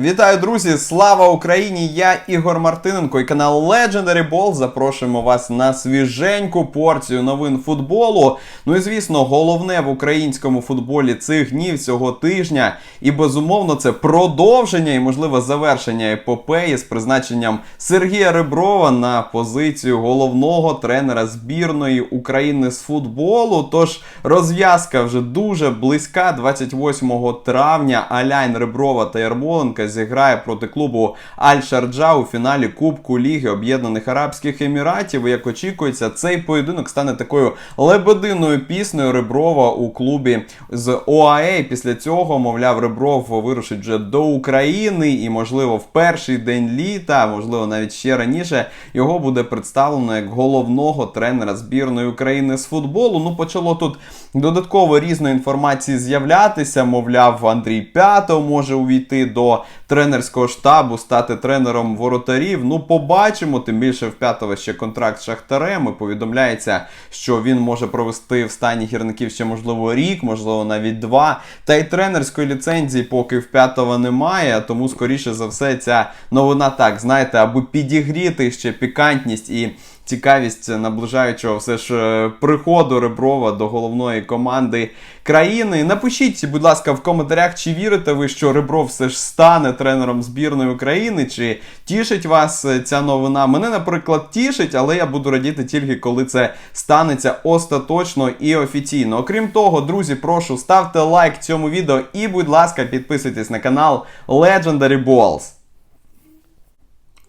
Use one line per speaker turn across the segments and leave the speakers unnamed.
Вітаю, друзі! Слава Україні! Я Ігор Мартиненко і канал Legendary Ball. Запрошуємо вас на свіженьку порцію новин футболу. Ну і звісно, головне в українському футболі цих днів цього тижня. І безумовно, це продовження і можливо завершення епопеї з призначенням Сергія Реброва на позицію головного тренера збірної України з футболу. Тож розв'язка вже дуже близька. 28 травня Аляйн Реброва та Ярмоленка зіграє проти клубу Аль-Шарджа у фіналі Кубку Ліги Об'єднаних Арабських Еміратів. І як очікується, цей поєдинок стане такою лебединою піснею Реброва у клубі з ОАЕ. Після цього, мовляв, Ребров вирушить вже до України, і, можливо, в перший день літа, можливо, навіть ще раніше, його буде представлено як головного тренера збірної України з футболу. Ну, почало тут додатково різної інформації з'являтися. Мовляв, Андрій П'ятов може увійти до тренерського штабу, стати тренером воротарів. Ну, побачимо. Тим більше в п'ятого ще контракт з Шахтарем. І повідомляється, що він може провести в стані гірників ще можливо рік, можливо, навіть два. Та й тренерської ліцензії поки в п'ятого немає. Тому, скоріше за все, ця новина так, знаєте, аби підігріти ще пікантність і. Цікавість наближаючого все ж е, приходу Реброва до головної команди країни. Напишіть, будь ласка, в коментарях, чи вірите ви, що Ребров все ж стане тренером збірної України, чи тішить вас е, ця новина. Мене, наприклад, тішить, але я буду радіти тільки коли це станеться остаточно і офіційно. Окрім того, друзі, прошу ставте лайк цьому відео і, будь ласка, підписуйтесь на канал Legendary Balls.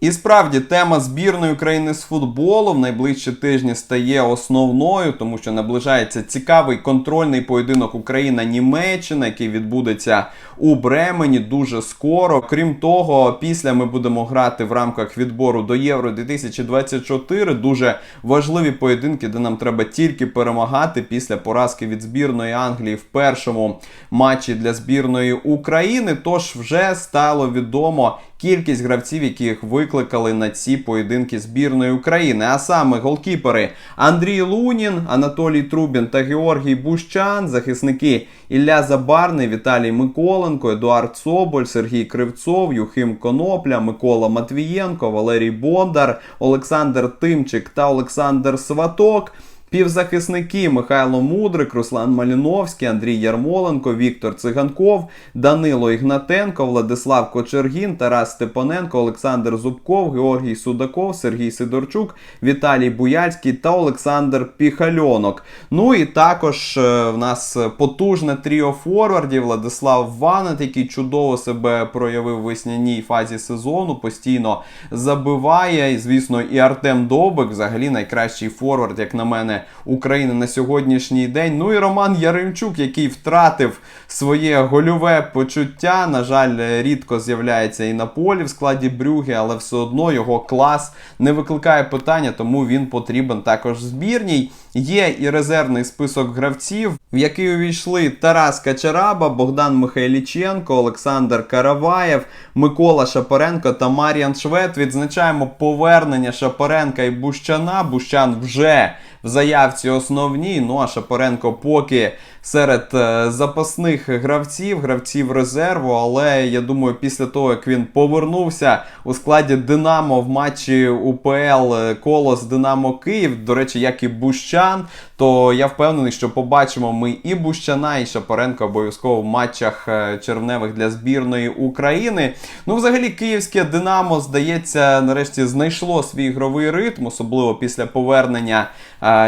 І справді тема збірної України з футболу в найближчі тижні стає основною, тому що наближається цікавий контрольний поєдинок Україна-Німеччина, який відбудеться у Бремені дуже скоро. Крім того, після ми будемо грати в рамках відбору до Євро 2024. Дуже важливі поєдинки, де нам треба тільки перемагати після поразки від збірної Англії в першому матчі для збірної України. Тож вже стало відомо кількість гравців, яких викликали на ці поєдинки збірної України. А саме голкіпери Андрій Лунін, Анатолій Трубін та Георгій Бущан, захисники Ілля Забарний, Віталій Миколенко, Едуард Соболь, Сергій Кривцов, Юхим Конопля, Микола Матвієнко, Валерій Бондар, Олександр Тимчик та Олександр Сваток. Півзахисники Михайло Мудрик, Руслан Маліновський, Андрій Ярмоленко, Віктор Циганков, Данило Ігнатенко, Владислав Кочергін, Тарас Степаненко, Олександр Зубков, Георгій Судаков, Сергій Сидорчук, Віталій Буяцький та Олександр Піхальонок. Ну і також е, в нас потужне тріо форвардів Владислав Ванет, який чудово себе проявив в весняній фазі сезону, постійно забиває. І, звісно, і Артем Довбик, взагалі найкращий форвард, як на мене, України на сьогоднішній день. Ну і Роман Яремчук, який втратив своє гольове почуття. На жаль, рідко з'являється і на полі в складі Брюги, але все одно його клас не викликає питання, тому він потрібен також збірній. Є і резервний список гравців, в який увійшли Тарас Качараба, Богдан Михайліченко, Олександр Караваєв, Микола Шапаренко та Мар'ян Швед. Відзначаємо повернення Шапаренка і Бущана. Бущан вже в заявці основній. Ну а Шапаренко поки серед е, запасних гравців, гравців резерву. Але я думаю, після того як він повернувся у складі Динамо в матчі УПЛ е, Колос Динамо Київ, до речі, як і Бущан, то я впевнений, що побачимо ми і Бущана, і Шапаренко обов'язково в матчах е, червневих для збірної України. Ну, взагалі, київське Динамо, здається, нарешті знайшло свій ігровий ритм, особливо після повернення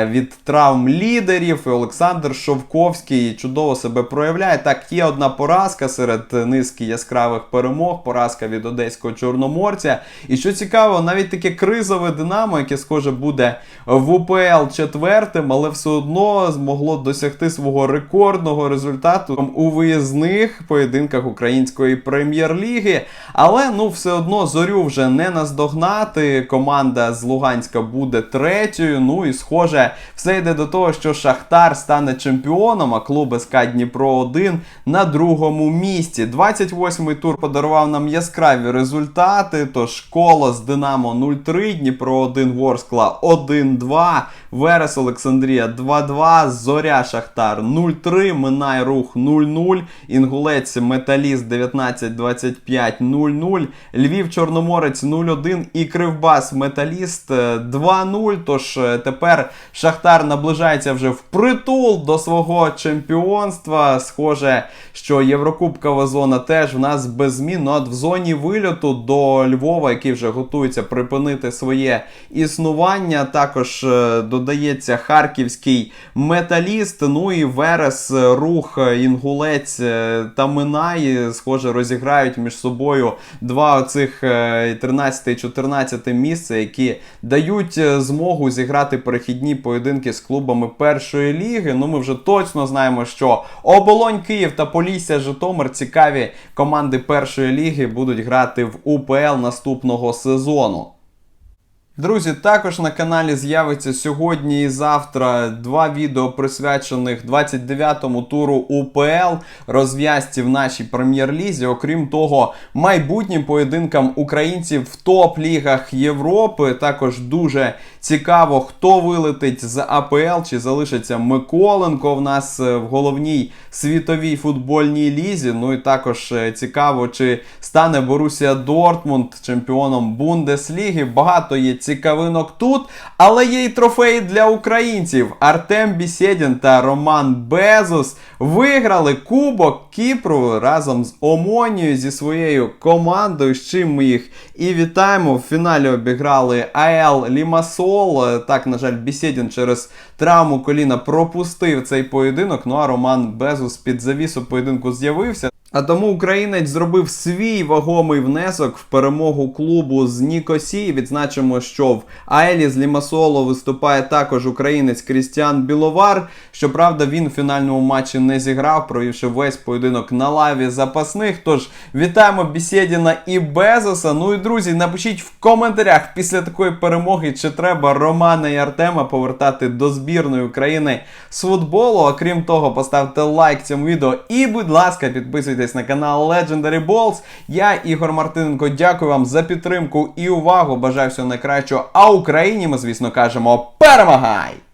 від травм лідерів. І Олександр Шовковський чудово себе проявляє. Так, є одна поразка серед низки яскравих перемог, поразка від одеського чорноморця. І що цікаво, навіть таке кризове Динамо, яке схоже буде в УПЛ четвертим, але все одно змогло досягти свого рекордного результату у виїзних поєдинках української прем'єр-ліги. Але ну все одно зорю вже не наздогнати. Команда з Луганська буде третьою. Ну і схоже, все йде до того, що Шахтар стане чемпіоном, а клуб СК Дніпро 1 на другому місці. 28-й тур подарував нам яскраві результати. Тож колос Динамо 0-3, Дніпро 1 Ворскла 1-2. Верес Олександрія 2-2, Зоря Шахтар 0-3, Минай Рух 0-0, Інгулець Металіст 19-25 0-0, Львів Чорноморець 0-1 і Кривбас Металіст е, 2-0. Тож е, тепер Шахтар наближається вже впритул до свого чемпіонства. Схоже, що Єврокубкова зона теж в нас без змін. Ну, от в зоні вильоту до Львова, який вже готується припинити своє існування. Також е, додається харківський металіст. Ну і Верес, е, рух, е, інгулець е, та Минай, схоже, розіграють між собою два оцих е, 13 і 14 місце, які дають змогу зіграти перехідні поєдинки з клубами першої ліги. Ну ми вже точно знаємо, що Оболонь Київ та Полісся Житомир цікаві команди першої ліги будуть грати в УПЛ наступного сезону. Друзі, також на каналі з'явиться сьогодні і завтра два відео присвячених 29-му туру УПЛ розв'язці в нашій прем'єр-лізі. Окрім того, майбутнім поєдинкам українців в топ-лігах Європи. Також дуже цікаво, хто вилетить з АПЛ, чи залишиться Миколенко в нас е, в головній світовій футбольній лізі. Ну і також е, цікаво, чи стане Борусія Дортмунд чемпіоном Бундесліги. Багато є цікавинок тут, але є й трофеї для українців. Артем Бісєдін та Роман Безус виграли Кубок Кіпру разом з Омонією зі своєю командою. З чим ми їх і вітаємо. В фіналі обіграли АЕЛ Лімасол. Так, на жаль, Бісєдін через травму коліна пропустив цей поєдинок. Ну а Роман Безус під завісу поєдинку з'явився. А тому українець зробив свій вагомий внесок в перемогу клубу з Нікосії. Відзначимо, що в Аелі з Лімасоло виступає також українець Крістіан Біловар. Щоправда, він в фінальному матчі не зіграв, провівши весь поєдинок на лаві запасних. Тож вітаємо Бісєдіна і Безоса. Ну і друзі, напишіть в коментарях після такої перемоги, чи треба Романа і Артема повертати до збірної України з футболу. Окрім того, поставте лайк цьому відео і, будь ласка, підписуйтесь на канал Legendary Balls. Я Ігор Мартиненко. Дякую вам за підтримку і увагу. Бажаю всього найкращого. А Україні ми, звісно, кажемо перемагай!